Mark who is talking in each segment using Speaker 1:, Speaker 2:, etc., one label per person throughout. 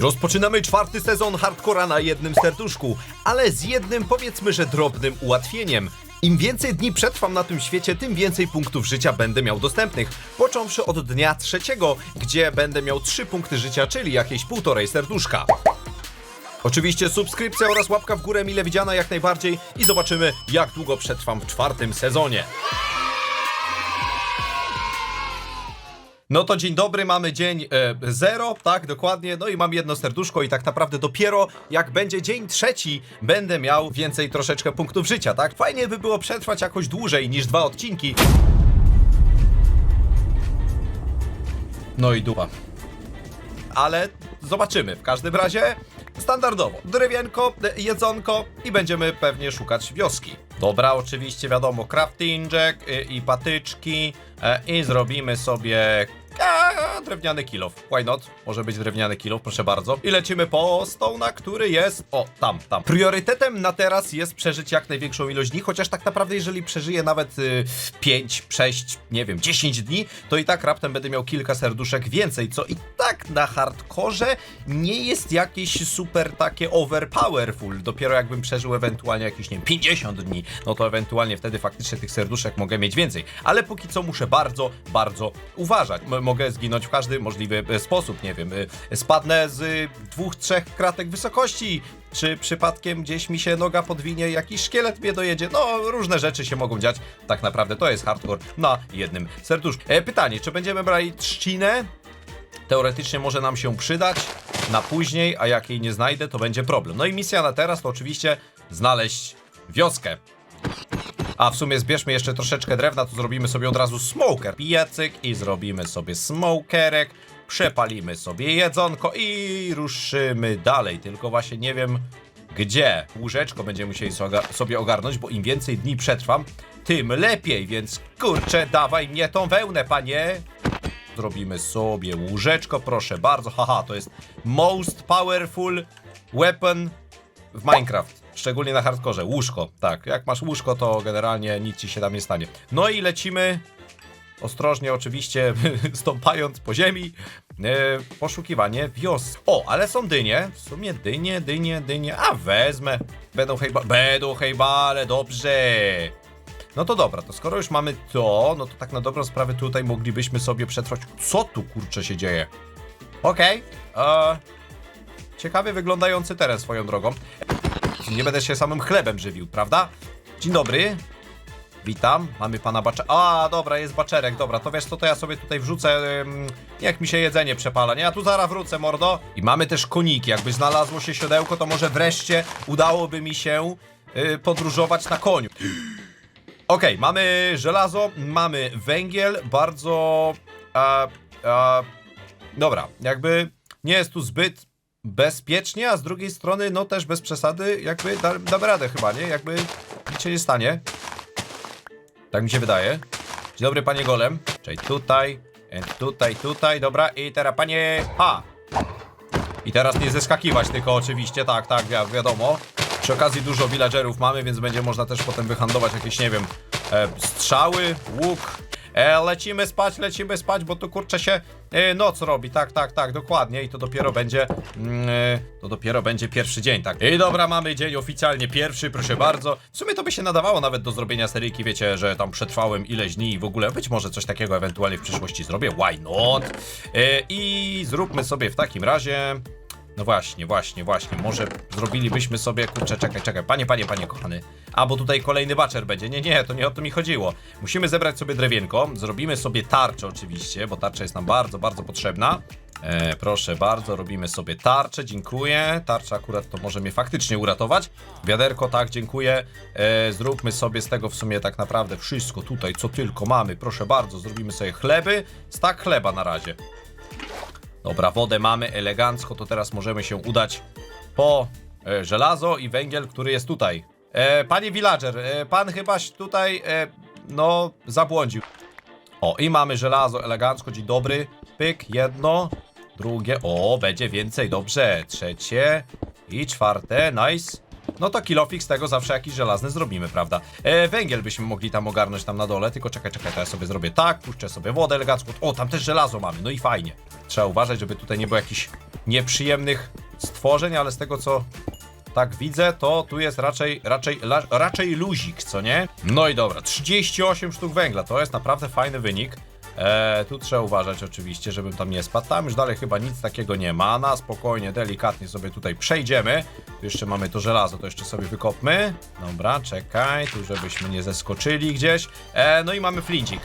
Speaker 1: Rozpoczynamy czwarty sezon hardcora na jednym serduszku, ale z jednym powiedzmy, że drobnym ułatwieniem. Im więcej dni przetrwam na tym świecie, tym więcej punktów życia będę miał dostępnych. Począwszy od dnia trzeciego, gdzie będę miał 3 punkty życia, czyli jakieś półtorej serduszka. Oczywiście subskrypcja oraz łapka w górę mile widziana jak najbardziej i zobaczymy jak długo przetrwam w czwartym sezonie. No to dzień dobry, mamy dzień e, zero, tak, dokładnie, no i mam jedno serduszko i tak naprawdę dopiero jak będzie dzień trzeci, będę miał więcej troszeczkę punktów życia, tak? Fajnie by było przetrwać jakoś dłużej niż dwa odcinki. No i dupa. Ale zobaczymy, w każdym razie standardowo, drewienko, e, jedzonko i będziemy pewnie szukać wioski. Dobra, oczywiście wiadomo, craftingek y, i patyczki e, i zrobimy sobie drewniany kilof. Why not? Może być drewniany kilof, proszę bardzo. I lecimy po stołna, który jest... O, tam, tam. Priorytetem na teraz jest przeżyć jak największą ilość dni, chociaż tak naprawdę jeżeli przeżyję nawet y, 5, 6, nie wiem, 10 dni, to i tak raptem będę miał kilka serduszek więcej, co i tak na hardkorze nie jest jakieś super takie overpowerful. Dopiero jakbym przeżył ewentualnie jakieś, nie wiem, 50 dni, no to ewentualnie wtedy faktycznie tych serduszek mogę mieć więcej. Ale póki co muszę bardzo, bardzo uważać. M mogę zginąć w każdy możliwy e, sposób, nie wiem, e, spadnę z y, dwóch, trzech kratek wysokości, czy przypadkiem gdzieś mi się noga podwinie, jakiś szkielet mnie dojedzie, no różne rzeczy się mogą dziać. Tak naprawdę to jest hardcore na jednym serduszku. E, pytanie, czy będziemy brali trzcinę? Teoretycznie może nam się przydać na później, a jak jej nie znajdę, to będzie problem. No i misja na teraz to oczywiście znaleźć wioskę. A w sumie zbierzmy jeszcze troszeczkę drewna, to zrobimy sobie od razu smoker. Pijacyk i zrobimy sobie smokerek. Przepalimy sobie jedzonko i ruszymy dalej. Tylko właśnie nie wiem gdzie. Łóżeczko będziemy musieli sobie ogarnąć, bo im więcej dni przetrwam, tym lepiej. Więc kurczę, dawaj mnie tą wełnę, panie. Zrobimy sobie łóżeczko, proszę bardzo. Haha, to jest most powerful weapon w Minecraft. Szczególnie na hardkorze. Łóżko, tak. Jak masz łóżko, to generalnie nic ci się tam nie stanie. No i lecimy ostrożnie, oczywiście, stąpając po ziemi. E, poszukiwanie wios. O, ale są dynie. W sumie dynie, dynie, dynie. A wezmę. Będą hejba. Będą hejbale, dobrze. No to dobra, to skoro już mamy to, no to tak na dobrą sprawę tutaj moglibyśmy sobie przetrwać. Co tu kurczę się dzieje? Okej. Okay. Ciekawie wyglądający teren swoją drogą. Nie będę się samym chlebem żywił, prawda? Dzień dobry. Witam, mamy pana bacza... A, dobra, jest baczerek, dobra, to wiesz co, to ja sobie tutaj wrzucę, jak mi się jedzenie przepala, nie? Ja tu zaraz wrócę, mordo. I mamy też koniki, jakby znalazło się siodełko, to może wreszcie udałoby mi się y, podróżować na koniu. Okej, mamy żelazo, mamy węgiel, bardzo... A, dobra, jakby nie jest tu zbyt bezpiecznie, a z drugiej strony, no też bez przesady, jakby da, damy radę chyba, nie? Jakby nic się nie stanie. Tak mi się wydaje. Dzień dobry, panie golem. Czyli tutaj, e, tutaj, tutaj, dobra. I teraz panie... Ha! I teraz nie zeskakiwać tylko oczywiście, tak, tak, wi- wiadomo. Przy okazji dużo villagerów mamy, więc będzie można też potem wyhandlować jakieś, nie wiem, e, strzały, łuk. E, lecimy spać, lecimy spać, bo tu kurczę się e, noc robi, tak, tak, tak, dokładnie. I to dopiero będzie, mm, e, to dopiero będzie pierwszy dzień, tak. I dobra, mamy dzień oficjalnie pierwszy, proszę bardzo. W sumie to by się nadawało nawet do zrobienia seryjki, wiecie, że tam przetrwałem ileś dni i w ogóle być może coś takiego ewentualnie w przyszłości zrobię, why not? E, I zróbmy sobie w takim razie... No właśnie, właśnie, właśnie. Może zrobilibyśmy sobie. Kurczę, czekaj, czekaj. Panie, panie, panie, kochany. A bo tutaj kolejny baczer będzie. Nie, nie, to nie o to mi chodziło. Musimy zebrać sobie drewienko. Zrobimy sobie tarczę, oczywiście, bo tarcza jest nam bardzo, bardzo potrzebna. E, proszę bardzo, robimy sobie tarczę, dziękuję. Tarcza akurat to może mnie faktycznie uratować. Wiaderko, tak, dziękuję. E, zróbmy sobie z tego w sumie tak naprawdę wszystko tutaj, co tylko mamy. Proszę bardzo, zrobimy sobie chleby. Stak chleba na razie. Dobra, wodę mamy elegancko, to teraz możemy się udać po e, żelazo i węgiel, który jest tutaj. E, panie villager, e, pan chybaś tutaj, e, no, zabłądził. O, i mamy żelazo elegancko, dzień dobry. Pyk, jedno, drugie, o, będzie więcej, dobrze. Trzecie i czwarte, nice. No to kilofik z tego zawsze jakiś żelazny zrobimy, prawda? E, węgiel byśmy mogli tam ogarnąć tam na dole, tylko czekaj, czekaj, to ja sobie zrobię tak, puszczę sobie wodę elegancką. O, tam też żelazo mamy, no i fajnie. Trzeba uważać, żeby tutaj nie było jakichś nieprzyjemnych stworzeń, ale z tego co tak widzę, to tu jest raczej, raczej, la, raczej luzik, co nie? No i dobra, 38 sztuk węgla, to jest naprawdę fajny wynik. E, tu trzeba uważać oczywiście, żebym tam nie spadł. Tam już dalej chyba nic takiego nie ma. Na spokojnie, delikatnie sobie tutaj przejdziemy. Tu jeszcze mamy to żelazo, to jeszcze sobie wykopmy. Dobra, czekaj, tu żebyśmy nie zeskoczyli gdzieś. E, no i mamy flincik.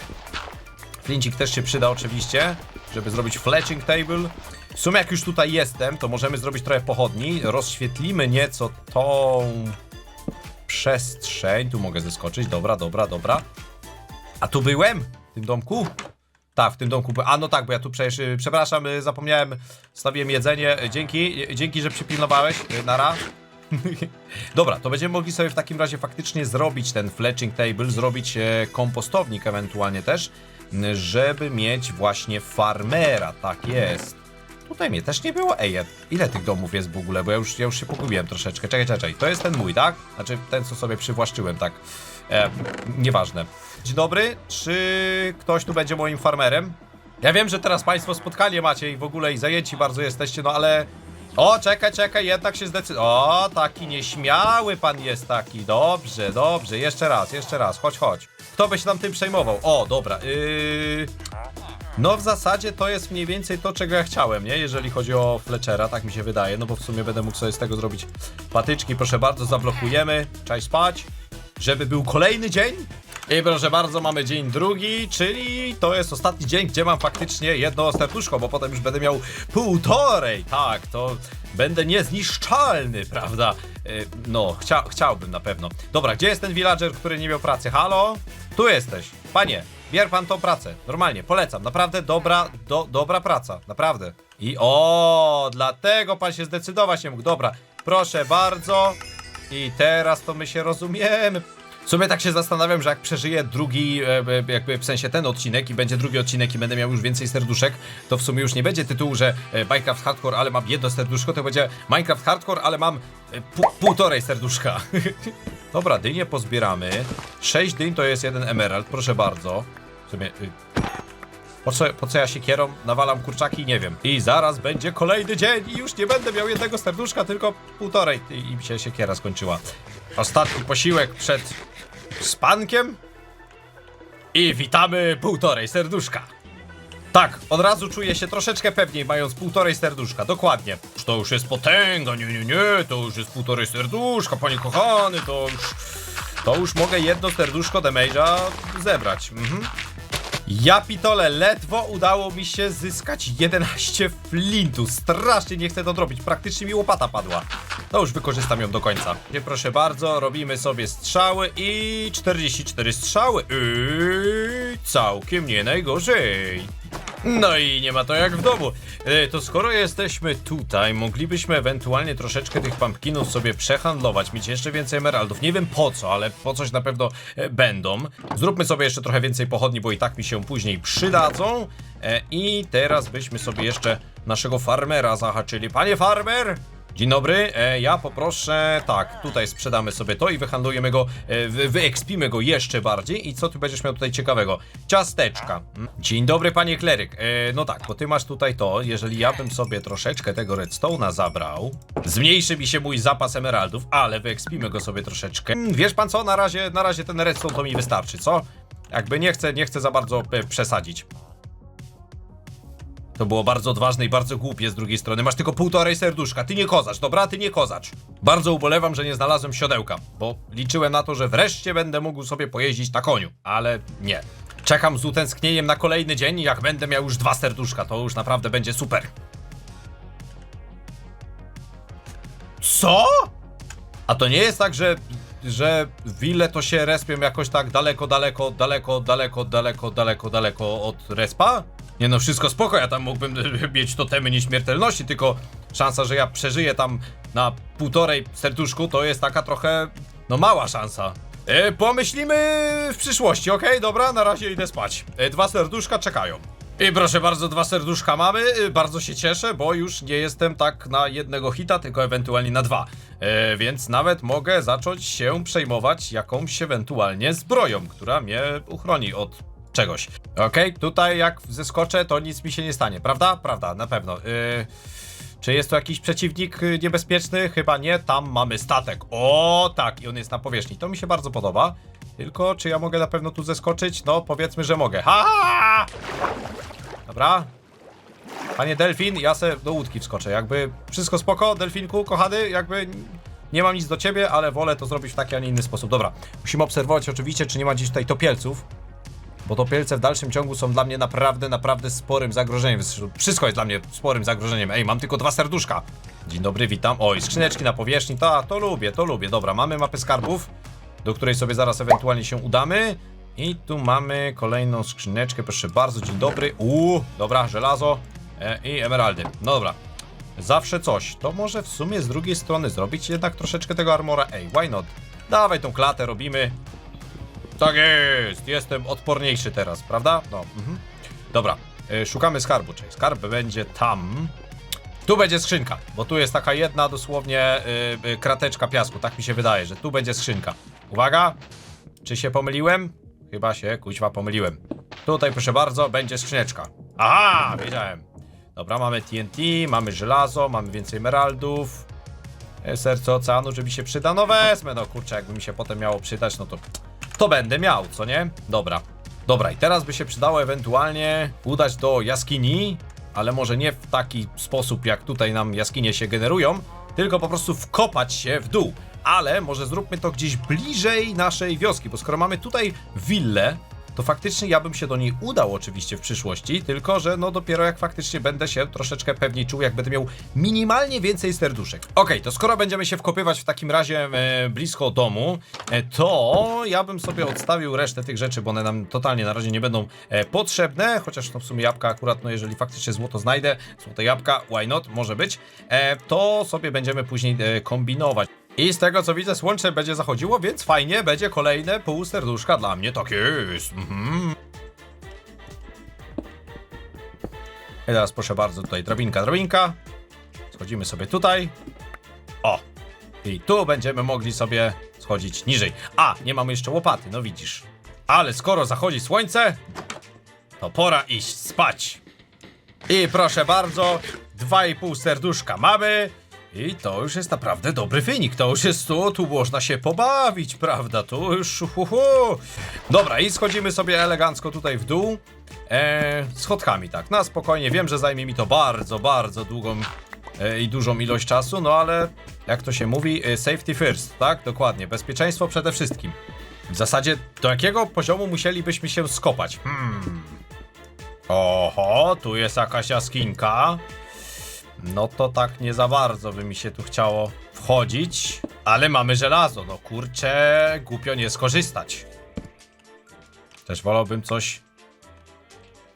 Speaker 1: Flincik też się przyda oczywiście, żeby zrobić fletching table. W sumie jak już tutaj jestem, to możemy zrobić trochę pochodni. Rozświetlimy nieco tą przestrzeń. Tu mogę zeskoczyć. Dobra, dobra, dobra. A tu byłem? W tym domku? Tak, w tym domku. A no tak, bo ja tu przecież, y, przepraszam, y, zapomniałem, stawiłem jedzenie. Y, Dzięki, dzięki, że przypilnowałeś. Y, Nara. Dobra, to będziemy mogli sobie w takim razie faktycznie zrobić ten fletching table, zrobić e, kompostownik ewentualnie też, żeby mieć właśnie farmera, tak jest. Tutaj mnie też nie było. Ej, ile tych domów jest w ogóle? Bo ja już, ja już się pogubiłem troszeczkę. Czekaj, czekaj. To jest ten mój, tak? Znaczy ten, co sobie przywłaszczyłem, tak. E, nieważne. Dzień dobry. Czy ktoś tu będzie moim farmerem? Ja wiem, że teraz Państwo spotkanie macie i w ogóle i zajęci bardzo jesteście, no ale... O, czekaj, czekaj, jednak się zdecyduje. O, taki nieśmiały pan jest taki. Dobrze, dobrze. Jeszcze raz, jeszcze raz. Chodź, chodź. Kto by się tam tym przejmował? O, dobra. Yy... No w zasadzie to jest mniej więcej to, czego ja chciałem, nie? Jeżeli chodzi o Fletchera, tak mi się wydaje, no bo w sumie będę mógł sobie z tego zrobić patyczki. Proszę bardzo, zablokujemy. Czaj spać. Żeby był kolejny dzień. I proszę bardzo, mamy dzień drugi, czyli to jest ostatni dzień, gdzie mam faktycznie jedno serduszko, bo potem już będę miał półtorej. Tak, to będę niezniszczalny, prawda? Yy, No, chcia chciałbym na pewno. Dobra, gdzie jest ten villager, który nie miał pracy? Halo? Tu jesteś. Panie, bier pan tą pracę. Normalnie, polecam. Naprawdę dobra, do, dobra praca. Naprawdę. I o, dlatego pan się zdecydować nie mógł. Dobra, proszę bardzo. I teraz to my się rozumiemy. W sumie tak się zastanawiam, że jak przeżyję drugi, e, e, jakby w sensie ten odcinek i będzie drugi odcinek i będę miał już więcej serduszek, to w sumie już nie będzie tytułu, że e, Minecraft Hardcore, ale mam jedno serduszko, to będzie Minecraft Hardcore, ale mam pół, półtorej serduszka. Dobra, dynie pozbieramy. Sześć dyń to jest jeden emerald, proszę bardzo. Y po co, po co ja się kierą nawalam kurczaki? Nie wiem. I zaraz będzie kolejny dzień i już nie będę miał jednego serduszka, tylko półtorej. I, i się siekiera skończyła. Ostatni posiłek przed spankiem. I witamy półtorej serduszka. Tak, od razu czuję się troszeczkę pewniej, mając półtorej serduszka, dokładnie. To już jest potęga, nie, nie, nie, to już jest półtorej serduszka, panie kochany, to już... To już mogę jedno serduszko damage'a zebrać. Mhm. Ja pitole, ledwo udało mi się zyskać 11 flintów. Strasznie nie chcę to zrobić. Praktycznie mi łopata padła. To już wykorzystam ją do końca. Nie proszę bardzo, robimy sobie strzały i 44 strzały. Yy, całkiem nie najgorzej. No i nie ma to jak w domu. E, to skoro jesteśmy tutaj, moglibyśmy ewentualnie troszeczkę tych pumpkinów sobie przehandlować, mieć jeszcze więcej emeraldów. Nie wiem po co, ale po coś na pewno e, będą. Zróbmy sobie jeszcze trochę więcej pochodni, bo i tak mi się później przydadzą. E, I teraz byśmy sobie jeszcze naszego farmera zahaczyli. Panie farmer! Dzień dobry, e, ja poproszę, tak, tutaj sprzedamy sobie to i wyhandlujemy go, e, wy, wyekspimy go jeszcze bardziej i co ty będziesz miał tutaj ciekawego? Ciasteczka. Mm. Dzień dobry panie kleryk, e, no tak, bo ty masz tutaj to, jeżeli ja bym sobie troszeczkę tego redstone'a zabrał, zmniejszy mi się mój zapas emeraldów, ale wyekspimy go sobie troszeczkę. Mm, Wiesz pan co, na razie, na razie ten redstone to mi wystarczy, co? Jakby nie chcę, nie chcę za bardzo e, przesadzić. To było bardzo odważne i bardzo głupie z drugiej strony. Masz tylko półtorej serduszka. Ty nie kozacz, dobra? Ty nie kozacz. Bardzo ubolewam, że nie znalazłem siodełka, bo liczyłem na to, że wreszcie będę mógł sobie pojeździć na koniu, ale nie. Czekam z utęsknieniem na kolejny dzień i jak będę miał już dwa serduszka, to już naprawdę będzie super. Co? A to nie jest tak, że, że wille to się respią jakoś tak daleko, daleko, daleko, daleko, daleko, daleko, daleko od respa? Nie no, wszystko spoko, ja tam mógłbym mieć totemy nieśmiertelności, tylko szansa, że ja przeżyję tam na półtorej serduszku, to jest taka trochę, no mała szansa. E, pomyślimy w przyszłości, okej? Dobra, na razie idę spać. E, dwa serduszka czekają. I proszę bardzo, dwa serduszka mamy. Y, Bardzo się cieszę, bo już nie jestem tak na jednego hita, tylko ewentualnie na dwa. E, więc nawet mogę zacząć się przejmować jakąś ewentualnie zbroją, która mnie uchroni od czegoś. Okej, tutaj jak zeskoczę, to nic mi się nie stanie, prawda? Prawda, na pewno. Y, czy jest to jakiś przeciwnik y, niebezpieczny? Chyba nie. Tam mamy statek. O, tak, i on jest na powierzchni. To mi się bardzo podoba. Tylko, czy ja mogę na pewno tu zeskoczyć? No, powiedzmy, że mogę. Ha! Dobra. Panie Delfin, ja se do łódki wskoczę. Jakby wszystko spoko, Delfinku, kochany, jakby nie mam nic do ciebie, ale wolę to zrobić w taki, a nie inny sposób. Dobra, musimy obserwować oczywiście, czy nie ma gdzieś tutaj topielców. Bo topielce w dalszym ciągu są dla mnie naprawdę, naprawdę sporym zagrożeniem. Wszystko jest dla mnie sporym zagrożeniem. Ej, mam tylko dwa serduszka. Dzień dobry, witam. Oj, skrzyneczki na powierzchni. Ta, to lubię, to lubię. Dobra, mamy mapę skarbów, do której sobie zaraz ewentualnie się udamy. I tu mamy kolejną skrzyneczkę, proszę bardzo. Dzień dobry. Uuu, dobra, żelazo e, i emeraldy. No dobra. Zawsze coś. To może w sumie z drugiej strony zrobić jednak troszeczkę tego armora. Ej, why not? Dawaj tą klatę, robimy. Tak jest, jestem odporniejszy teraz, prawda? No, mhm. Dobra, y, szukamy skarbu, czyli skarb będzie tam. Tu będzie skrzynka, bo tu jest taka jedna dosłownie y, y, krateczka piasku, tak mi się wydaje, że tu będzie skrzynka. Uwaga, czy się pomyliłem? Chyba się, kuźwa, pomyliłem. Tutaj, proszę bardzo, będzie skrzyneczka. Aha, wiedziałem. Dobra, mamy TNT, mamy żelazo, mamy więcej emeraldów. E, Serce oceanu, że mi się przyda, no wezmę, no kurczę, jakby mi się potem miało przydać, no to to będę miał, co nie? Dobra. Dobra, i teraz by się przydało ewentualnie udać do jaskini, ale może nie w taki sposób, jak tutaj nam jaskinie się generują, tylko po prostu wkopać się w dół. Ale może zróbmy to gdzieś bliżej naszej wioski, bo skoro mamy tutaj willę, to faktycznie ja bym się do niej udał oczywiście w przyszłości, tylko że no dopiero jak faktycznie będę się troszeczkę pewniej czuł, jak będę miał minimalnie więcej serduszek. Okej, to skoro będziemy się wkopywać w takim razie e, blisko domu, e, to ja bym sobie odstawił resztę tych rzeczy, bo one nam totalnie na razie nie będą e, potrzebne, chociaż no w sumie jabłka akurat, no jeżeli faktycznie złoto znajdę, złote jabłka, why not, może być, e, to sobie będziemy później e, kombinować. I z tego co widzę, słońce będzie zachodziło, więc fajnie, będzie kolejne pół serduszka dla mnie. Tak jest. Mhm. I teraz proszę bardzo, tutaj drabinka, drabinka. Schodzimy sobie tutaj. O! I tu będziemy mogli sobie schodzić niżej. A, nie mamy jeszcze łopaty, no widzisz. Ale skoro zachodzi słońce, to pora iść spać. I proszę bardzo, dwa i pół serduszka mamy. I to już jest naprawdę dobry wynik. To już jest tu, tu można się pobawić, prawda? Tu już. Hu, hu. Dobra, i schodzimy sobie elegancko tutaj w dół. E, schodkami, tak. Na spokojnie. Wiem, że zajmie mi to bardzo, bardzo długą e, i dużą ilość czasu, no ale jak to się mówi, e, safety first, tak? Dokładnie. Bezpieczeństwo przede wszystkim. W zasadzie, do jakiego poziomu musielibyśmy się skopać? Hmm. Oho, tu jest jakaś jaskinka. No to tak nie za bardzo by mi się tu chciało wchodzić. Ale mamy żelazo, no kurczę, głupio nie skorzystać. Też wolałbym coś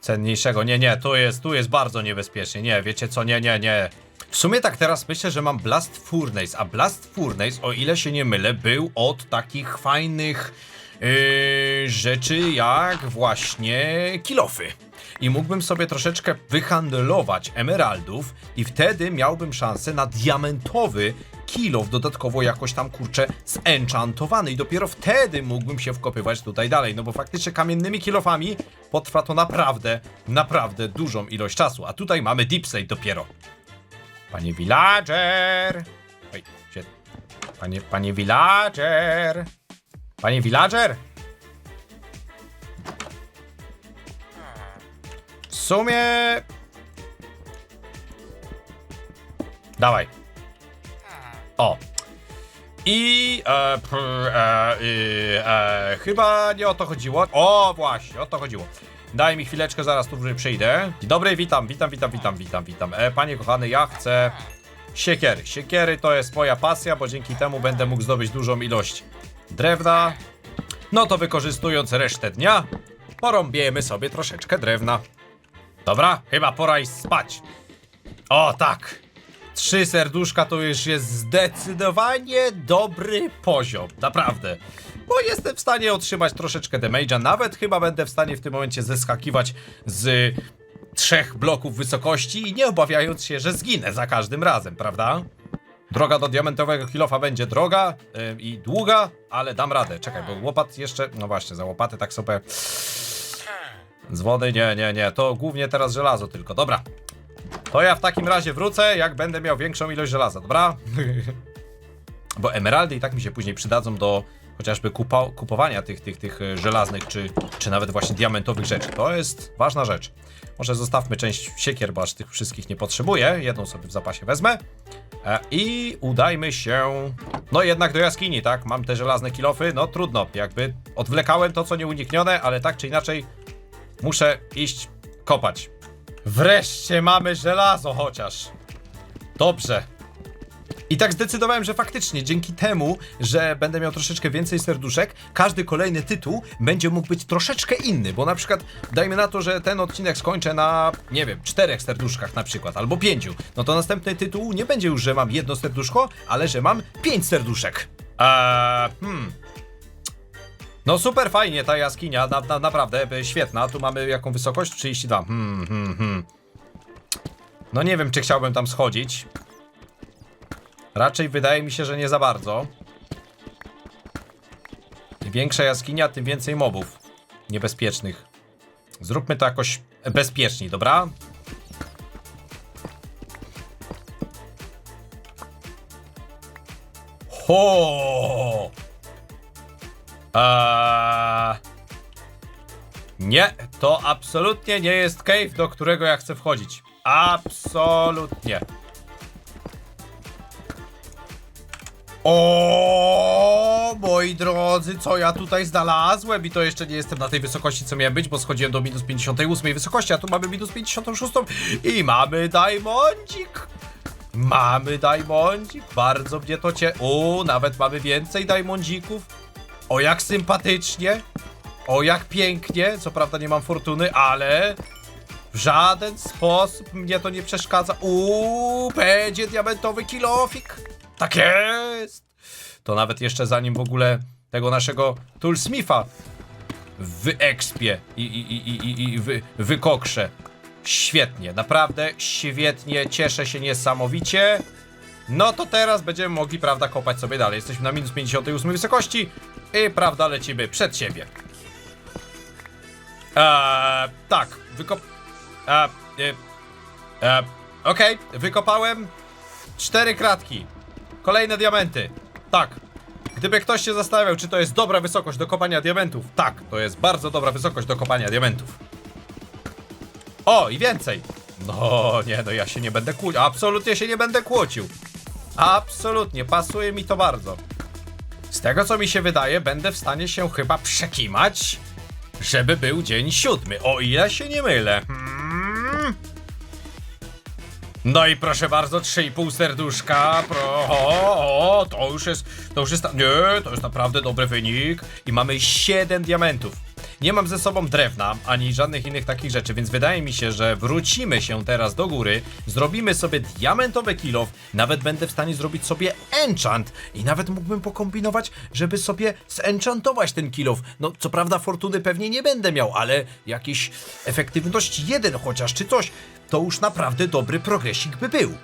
Speaker 1: cenniejszego. Nie, nie, tu jest, tu jest bardzo niebezpiecznie. Nie, wiecie co, nie, nie, nie. W sumie tak teraz myślę, że mam Blast Furnace, a Blast Furnace, o ile się nie mylę, był od takich fajnych yy, rzeczy jak właśnie kilofy. I mógłbym sobie troszeczkę wyhandlować emeraldów i wtedy miałbym szansę na diamentowy kilof dodatkowo jakoś tam kurczę zenchantowany i dopiero wtedy mógłbym się wkopywać tutaj dalej, no bo faktycznie kamiennymi kilofami potrwa to naprawdę, naprawdę dużą ilość czasu, a tutaj mamy deep slate dopiero. Panie villager! Oj, gdzie? Panie, panie villager! Panie villager! Sumie... Dawaj. O. I e, p, e, y, e, chyba nie o to chodziło. O, właśnie, o to chodziło. Daj mi chwileczkę, zaraz tu przyjdę. Dobry, witam, witam, witam, witam, witam, witam. E, panie kochany, ja chcę siekiery. Siekiery to jest moja pasja, bo dzięki temu będę mógł zdobyć dużą ilość drewna. No to wykorzystując resztę dnia, porąbiemy sobie troszeczkę drewna. Dobra, chyba pora iść spać. O, tak. Trzy serduszka to już jest zdecydowanie dobry poziom, naprawdę. Bo jestem w stanie otrzymać troszeczkę damage'a, nawet chyba będę w stanie w tym momencie zeskakiwać z trzech bloków wysokości i nie obawiając się, że zginę za każdym razem, prawda? Droga do diamentowego kilofa będzie droga ym, i długa, ale dam radę. Czekaj, bo łopat jeszcze. No właśnie, za łopaty tak sobie. Z wody nie, nie, nie. To głównie teraz żelazo tylko. Dobra. To ja w takim razie wrócę, jak będę miał większą ilość żelaza, dobra? Bo emeraldy i tak mi się później przydadzą do chociażby kupo kupowania tych, tych, tych e, żelaznych, czy, czy nawet właśnie diamentowych rzeczy. To jest ważna rzecz. Może zostawmy część siekier, bo aż tych wszystkich nie potrzebuję. Jedną sobie w zapasie wezmę. E, I udajmy się. No jednak do jaskini, tak? Mam te żelazne kilofy. No trudno, jakby odwlekałem to, co nieuniknione, ale tak czy inaczej muszę iść kopać. Wreszcie mamy żelazo chociaż. Dobrze. I tak zdecydowałem, że faktycznie dzięki temu, że będę miał troszeczkę więcej serduszek, każdy kolejny tytuł będzie mógł być troszeczkę inny, bo na przykład dajmy na to, że ten odcinek skończę na, nie wiem, czterech serduszkach na przykład, albo pięciu, no to następny tytuł nie będzie już, że mam jedno serduszko, ale że mam pięć serduszek. Eee, hmm. No super fajnie ta jaskinia, na, na, naprawdę e, świetna. Tu mamy jaką wysokość? 32. Hmm, hmm, hmm. No nie wiem, czy chciałbym tam schodzić. Raczej wydaje mi się, że nie za bardzo. Im większa jaskinia, tym więcej mobów niebezpiecznych. Zróbmy to jakoś bezpieczniej, dobra? Ho! Nie, to absolutnie nie jest cave, do którego ja chcę wchodzić. Absolutnie. O, moi drodzy, co ja tutaj znalazłem i to jeszcze nie jestem na tej wysokości, co miałem być, bo schodziłem do minus 58 wysokości, a tu mamy minus 56 i mamy diamondzik. Mamy diamondzik, bardzo mnie to cie... O, nawet mamy więcej diamondzików. O, jak sympatycznie. O, jak pięknie. Co prawda nie mam fortuny, ale... W żaden sposób mnie to nie przeszkadza. Uuu, będzie diamentowy kilofik. Tak jest. To nawet jeszcze zanim w ogóle tego naszego Toolsmitha wyekspię i, i, i, i, i wy, wykokrzę. Świetnie, naprawdę świetnie, cieszę się niesamowicie. No to teraz będziemy mogli, prawda, kopać sobie dalej. Jesteśmy na minus 58 wysokości i, prawda, lecimy przed siebie. Eee, tak, wykop... Eee, e, e, Okej, wykopałem cztery kratki. Kolejne diamenty. Tak. Gdyby ktoś się zastanawiał, czy to jest dobra wysokość do kopania diamentów, tak, to jest bardzo dobra wysokość do kopania diamentów. O, i więcej. No, nie, no ja się nie będę kłócił. Absolutnie się nie będę kłócił. Absolutnie, pasuje mi to bardzo. Z tego co mi się wydaje, będę w stanie się chyba przekimać, żeby był dzień siódmy, o ile się nie mylę. Hmm. No i proszę bardzo, 3,5 serduszka. Pro, o, o, to już jest, to już jest, nie, to jest naprawdę dobry wynik. I mamy 7 diamentów. Nie mam ze sobą drewna, ani żadnych innych takich rzeczy, więc wydaje mi się, że wrócimy się teraz do góry, zrobimy sobie diamentowy kilof, nawet będę w stanie zrobić sobie enchant i nawet mógłbym pokombinować, żeby sobie zenchantować ten kilof. No, co prawda fortuny pewnie nie będę miał, ale jakiś efektywność jeden chociaż, czy coś, to już naprawdę dobry progresik by był.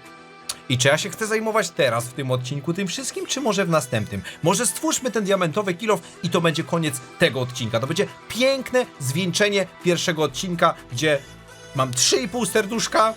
Speaker 1: I czy ja się chcę zajmować teraz w tym odcinku tym wszystkim, czy może w następnym? Może stwórzmy ten diamentowy kilof i to będzie koniec tego odcinka. To będzie piękne zwieńczenie pierwszego odcinka, gdzie mam 3,5 serduszka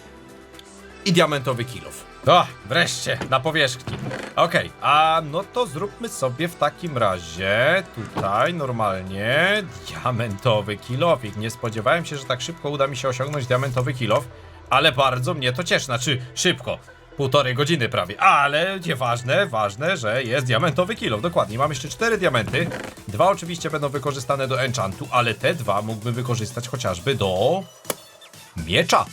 Speaker 1: i diamentowy kilof. O, wreszcie, na powierzchni. Okej, a no to zróbmy sobie w takim razie tutaj normalnie diamentowy kilofik. Nie spodziewałem się, że tak szybko uda mi się osiągnąć diamentowy kilof, ale bardzo mnie to cieszy. Znaczy, szybko. Półtorej godziny prawie, ale nieważne, ważne, że jest diamentowy kilof. Dokładnie, mam jeszcze cztery diamenty. Dwa oczywiście będą wykorzystane do enchantu, ale te dwa mógłbym wykorzystać chociażby do miecza.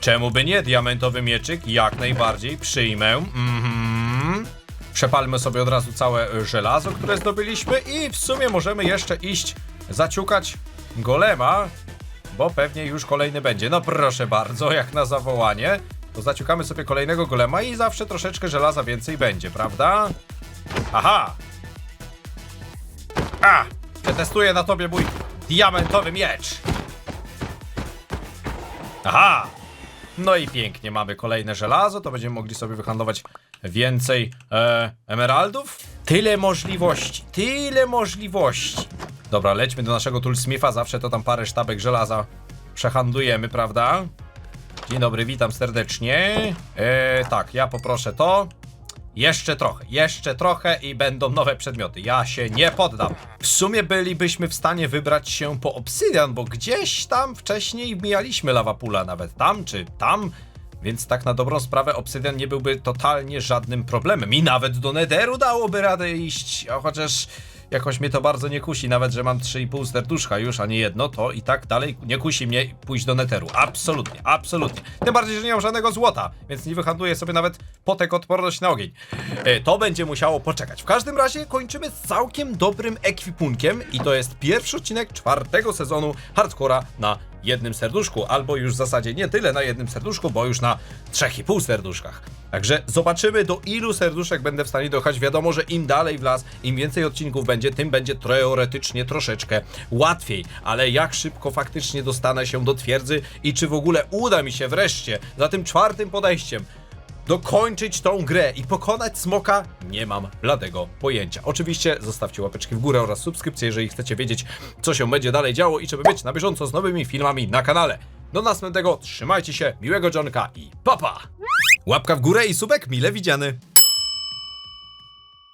Speaker 1: Czemu by nie? Diamentowy mieczyk jak najbardziej przyjmę. Mhm. Przepalmy sobie od razu całe żelazo, które zdobyliśmy i w sumie możemy jeszcze iść zaciukać golema, bo pewnie już kolejny będzie. No proszę bardzo, jak na zawołanie. To zaciukamy sobie kolejnego golema i zawsze troszeczkę żelaza więcej będzie, prawda? Aha! A! Przetestuję na tobie mój diamentowy miecz. Aha! No i pięknie, mamy kolejne żelazo, to będziemy mogli sobie wyhandlować więcej e, emeraldów. Tyle możliwości, tyle możliwości. Dobra, lećmy do naszego Toolsmitha, zawsze to tam parę sztabek żelaza przehandlujemy, prawda? Dzień dobry, witam serdecznie. E, tak, ja poproszę to. Jeszcze trochę, jeszcze trochę i będą nowe przedmioty. Ja się nie poddam. W sumie bylibyśmy w stanie wybrać się po obsydian, bo gdzieś tam wcześniej mijaliśmy lawapula, nawet tam czy tam. Więc tak na dobrą sprawę obsydian nie byłby totalnie żadnym problemem. I nawet do Netheru dałoby radę iść, chociaż jakoś mnie to bardzo nie kusi, nawet że mam 3,5 serduszka już, a nie jedno, to i tak dalej nie kusi mnie pójść do Netheru. Absolutnie, absolutnie. Tym bardziej, że nie mam żadnego złota, więc nie wyhandluję sobie nawet potek odporność na ogień. E, To będzie musiało poczekać. W każdym razie kończymy z całkiem dobrym ekwipunkiem i to jest pierwszy odcinek czwartego sezonu Hardcora na jednym serduszku, albo już w zasadzie nie tyle na jednym serduszku, bo już na 3,5 serduszkach. Także zobaczymy do ilu serduszek będę w stanie dojechać. Wiadomo, że im dalej w las, im więcej odcinków będzie, tym będzie teoretycznie troszeczkę łatwiej. Ale jak szybko faktycznie dostanę się do twierdzy i czy w ogóle uda mi się wreszcie za tym czwartym podejściem dokończyć tą grę i pokonać smoka, nie mam bladego pojęcia. Oczywiście zostawcie łapeczki w górę oraz subskrypcję, jeżeli chcecie wiedzieć, co się będzie dalej działo i żeby być na bieżąco z nowymi filmami na kanale. Do następnego, trzymajcie się, miłego Johnka i papa! Łapka w górę i subek mile widziany.